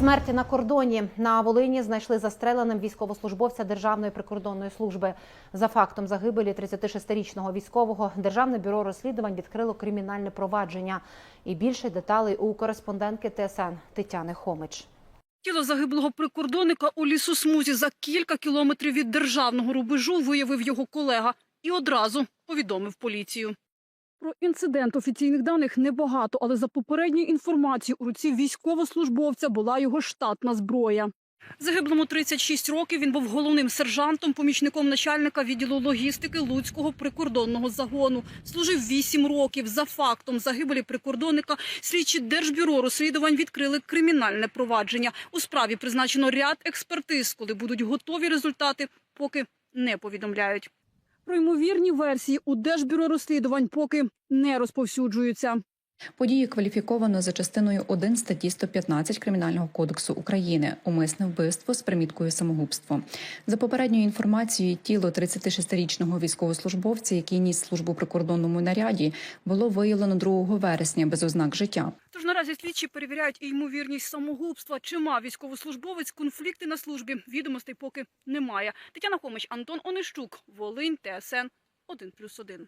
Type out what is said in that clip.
Смерті на кордоні на Волині знайшли застреленим військовослужбовця Державної прикордонної служби. За фактом загибелі 36-річного військового Державне бюро розслідувань відкрило кримінальне провадження. І більше деталей у кореспондентки ТСН Тетяни Хомич. Тіло загиблого прикордонника у лісосмузі за кілька кілометрів від державного рубежу виявив його колега і одразу повідомив поліцію. Про інцидент офіційних даних небагато, але за попередньою інформацією у руці військовослужбовця була його штатна зброя. Загиблому 36 років він був головним сержантом, помічником начальника відділу логістики Луцького прикордонного загону. Служив 8 років. За фактом загибелі прикордонника слідчі Держбюро розслідувань відкрили кримінальне провадження. У справі призначено ряд експертиз. Коли будуть готові результати, поки не повідомляють. Про ймовірні версії у Держбюро розслідувань поки не розповсюджуються. Події кваліфіковано за частиною 1 статті 115 Кримінального кодексу України умисне вбивство з приміткою самогубство. За попередньою інформацією, тіло 36-річного військовослужбовця, який ніс службу при кордонному наряді, було виявлено 2 вересня без ознак життя. Наразі слідчі перевіряють і ймовірність самогубства. Чи мав військовослужбовець конфлікти на службі? Відомостей поки немає. Тетяна Хомич, Антон Онищук, Волинь, ТСН 1+,1.